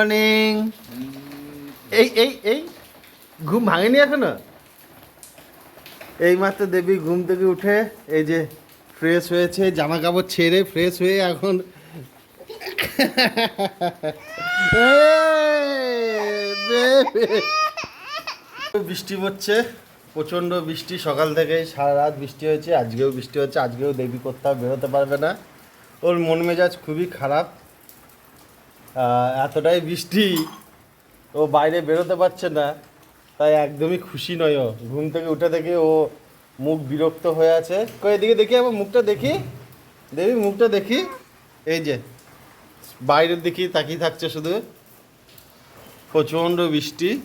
Morning এই এই এই, ঘুম ভাঙেনি এখনও? এই মাত্র দেবী ঘুম থেকে উঠে এই যে ফ্রেশ হয়েছে জামা কাপড় ছেড়ে ফ্রেশ হয়ে এখন বৃষ্টি পড়ছে, প্রচণ্ড বৃষ্টি, সকাল থেকে সারা রাত বৃষ্টি হয়েছে, আজকেও বৃষ্টি হচ্ছে, আজকেও দেবী কোথাও বেরোতে পারবে না। ওর মন মেজাজ খুবই খারাপ। এতটাই বৃষ্টি, ও বাইরে বেরোতে পারছে না, তাই একদমই খুশি নয় ও। ঘুম থেকে উঠে থেকে ও মুখ বিরক্ত হয়ে আছে। কই, এদিকে দেখি আমার মুখটা দেখি? দেবী, মুখটা দেখি? এই যে, বাইরের দিকে তাকিয়ে থাকছে শুধু। প্রচণ্ড বৃষ্টি।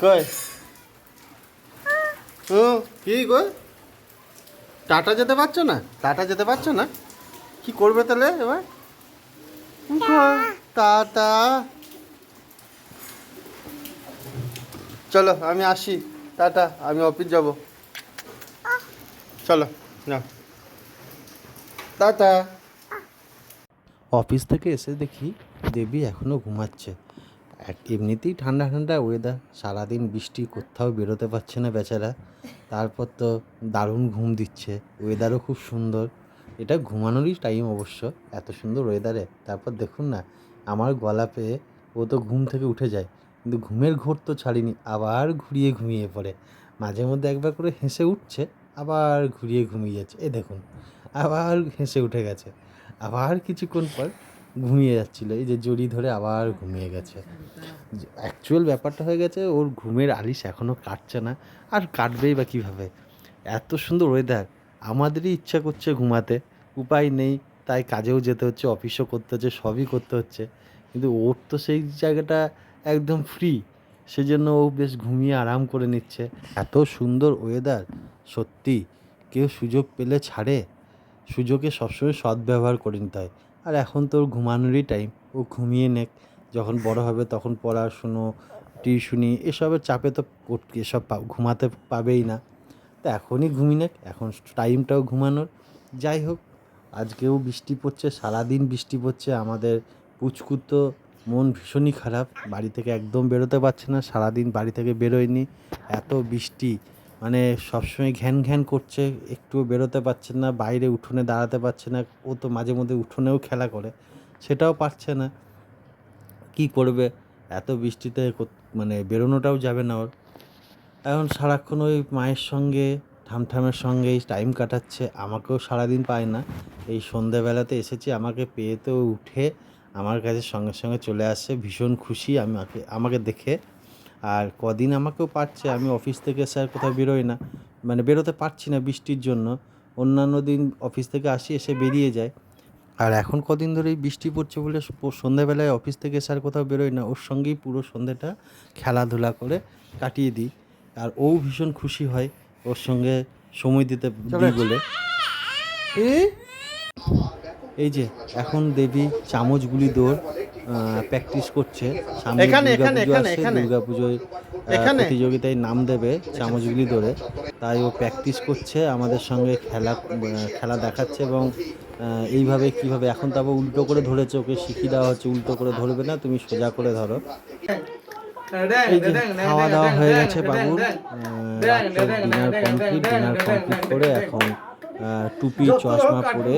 কই? ও, কি গো টাটা যেতে পারছ না? টাটা যেতে পারছ না? কি করবে তাহলে এবার? টাটা চলো, আমি আসি। টাটা আমি অফিস যাব। চলো না টাটা অফিস থেকে এসে দেখি দেবী এখনও ঘুমাচ্ছে। এমনিতেই ঠান্ডা ঠান্ডা ওয়েদার সারাদিন বৃষ্টি কোথাও বেরোতে পারছে না বেচারা। তারপর তো দারুণ ঘুম দিচ্ছে। ওয়েদারও খুব সুন্দর। এটা ঘুমানোরই টাইম অবশ্য, এত সুন্দর ওয়েদারে তারপর দেখুন না, আমার গলা পেয়ে ও তো ঘুম থেকে উঠে যায়, কিন্তু ঘুমের ঘোর তো ছাড়িনি, আবার ঘুরিয়ে ঘুমিয়ে পড়ে। মাঝে মধ্যে একবার করে হেসে উঠছে, আবার ঘুরিয়ে ঘুমিয়ে যাচ্ছে। এ দেখুন, আবার হেসে উঠে গেছে, আবার কিছুক্ষণ পর ঘুমিয়ে যাচ্ছিল। এই যে জড়ি ধরে আবার ঘুমিয়ে গেছে। অ্যাকচুয়াল ব্যাপারটা হয়ে গেছে, ওর ঘুমের আলিশ এখনও কাটছে না, আর কাটবেই বা কীভাবে? এত সুন্দর ওয়েদার আমাদেরই ইচ্ছা করছে ঘুমাতে। উপায় নেই, তাই কাজেও যেতে হচ্ছে অফিসও করতে হচ্ছে, সবই করতে হচ্ছে। কিন্তু ওর তো সেই জায়গাটা একদম ফ্রি সেজন্য ও বেশ ঘুমিয়ে আরাম করে নিচ্ছে। এত সুন্দর ওয়েদার সত্যি, কেউ সুযোগ পেলে ছাড়ে। সুযোগে সবসময় সদ্ব্যবহার করে নিতে হয়। আর এখন তোর ঘুমানোরই টাইম ও ঘুমিয়ে নেক। যখন বড় হবে তখন পড়াশুনো টিউশনি এসবের চাপে তো এসব ঘুমাতে পাবেই না। তো এখনই ঘুমিয়ে নেক এখন টাইমটাও ঘুমানোর। যাই হোক, আজকেও বৃষ্টি পড়ছে, সারাদিন বৃষ্টি পড়ছে, আমাদের পুচকুর তো মন ভীষণই খারাপ। বাড়ি থেকে একদম বেরোতে পারছে না, সারাদিন বাড়ি থেকে বেরোয়নি। এত বৃষ্টি মানে সবসময় ঘ্যান ঘ্যান করছে, একটুও বেরোতে পারছে না, বাইরে উঠোনে দাঁড়াতে পারছে না, ও তো মাঝে মধ্যে উঠোনেও খেলা করে, সেটাও পারছে না। কি করবে? এত বৃষ্টিতে মানে বেরোনোটাও যাবে না ওর। এখন সারাক্ষণ ওই মায়ের সঙ্গে ঠামঠামের সঙ্গে এই টাইম কাটাচ্ছে, আমাকেও সারাদিন পায় না। এই সন্ধেবেলাতে এসেছি, আমাকে পেয়ে তো উঠে আমার কাছে সঙ্গে সঙ্গে চলে আসে, ভীষণ খুশি আমাকে আমাকে দেখে। আর কদিন আমাকেও পাচ্ছে, আমি অফিস থেকে স্যার কোথাও বেরোই না। মানে বেরোতে পারছি না বৃষ্টির জন্য। অন্যান্য দিন অফিস থেকে আসি, এসে বেরিয়ে যায়। আর এখন কদিন ধরে বৃষ্টি পড়ছে বলে সন্ধ্যাবেলায় অফিস থেকে স্যার কোথাও বেরোয় না। ওর সঙ্গেই পুরো সন্ধ্যেটা খেলাধুলা করে কাটিয়ে দিই। আর ও ভীষণ খুশি হয় ওর সঙ্গে সময় দিতে দিই বলে। এই যে এখন দেবী চামচগুলি দৌড় প্র্যাকটিস করছে। সামনে এখানে, দুর্গা এখানে, পুজো এখানে, আসছে এখানে। দুর্গা পুজোয় প্রতিযোগিতায় নাম দেবে চামচগুলি ধরে তাই ও প্র্যাকটিস করছে আমাদের সঙ্গে খেলা খেলা দেখাচ্ছে এবং এইভাবে কীভাবে এখন তো আবার উল্টো করে ধরেছে ওকে শিখিয়ে দেওয়া হচ্ছে উল্টো করে ধরবে না তুমি সোজা করে ধরো। খাওয়া দাওয়া হয়ে গেছে বাবুর ডিনার কমপ্লিট ডিনার কমপ্লিট করে এখন টুপি চশমা পরে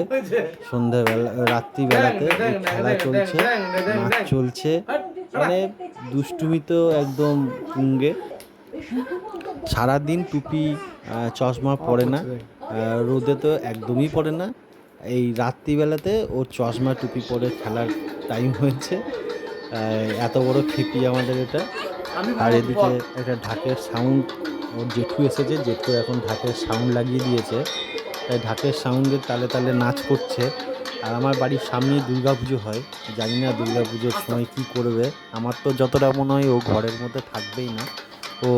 সন্ধ্যাবেলা রাত্রিবেলাতে খেলা চলছে নাচ চলছে মানে দুষ্টুমি তো একদম তুঙ্গে সারাদিন টুপি চশমা পরে না রোদে তো একদমই পড়ে না এই রাত্রিবেলাতে ওর চশমা টুপি পরে খেলার টাইম হয়েছে এত বড় খেপি আমাদের এটা। আর এদিকে একটা ঢাকের সাউন্ড ওর জেঠু এসেছে জেঠু এখন ঢাকের সাউন্ড লাগিয়ে দিয়েছে। তাই ঢাকের সাউন্ডের তালে তালে নাচ করছে। আর আমার বাড়ির সামনেই দুর্গা পুজো হয়। জানি না দুর্গা পুজোর সময় কী করবে। আমার তো যতটা মনে হয় ও ঘরের মধ্যে থাকবেই না। ও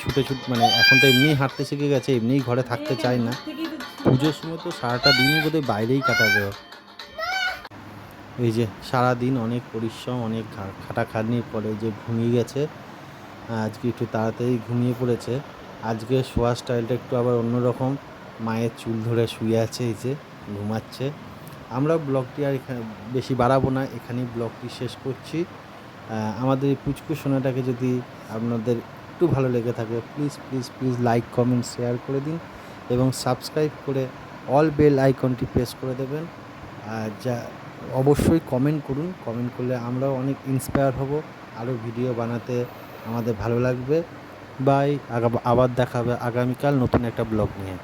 ছুটে ছুট মানে এখন তো এমনিই হাঁটতে শিখে গেছে এমনিই ঘরে থাকতে চায় না। পুজোর সময় তো সারাটা দিনই বোধহয় বাইরেই কাটাবে। এই যে সারা দিন অনেক পরিশ্রম, অনেক খাটাখাটনির পরে যে ঘুমিয়ে গেছে, আজকে একটু তাড়াতাড়ি ঘুমিয়ে পড়েছে। আজকে শোয়ার স্টাইলটা একটু আবার অন্যরকম। মায়ের চুল ধরে শুয়ে আছে, এই যে ঘুমাচ্ছে। আমরা ব্লগটি আর এখানে বেশি বাড়াবো না, এখানেই ব্লগটি শেষ করছি। আমাদের এই পুচকু সোনাটাকে যদি আপনাদের একটু ভালো লেগে থাকে please please please like comment share করে দিন এবং সাবস্ক্রাইব করে অল বেল আইকনটি প্রেস করে দেবেন। আর যা অবশ্যই কমেন্ট করুন। কমেন্ট করলে আমরাও অনেক ইন্সপায়ার হব। আরও ভিডিও বানাতে আমাদের ভালো লাগবে। বাই আবার দেখা হবে আগামীকাল নতুন একটা ব্লগ নিয়ে।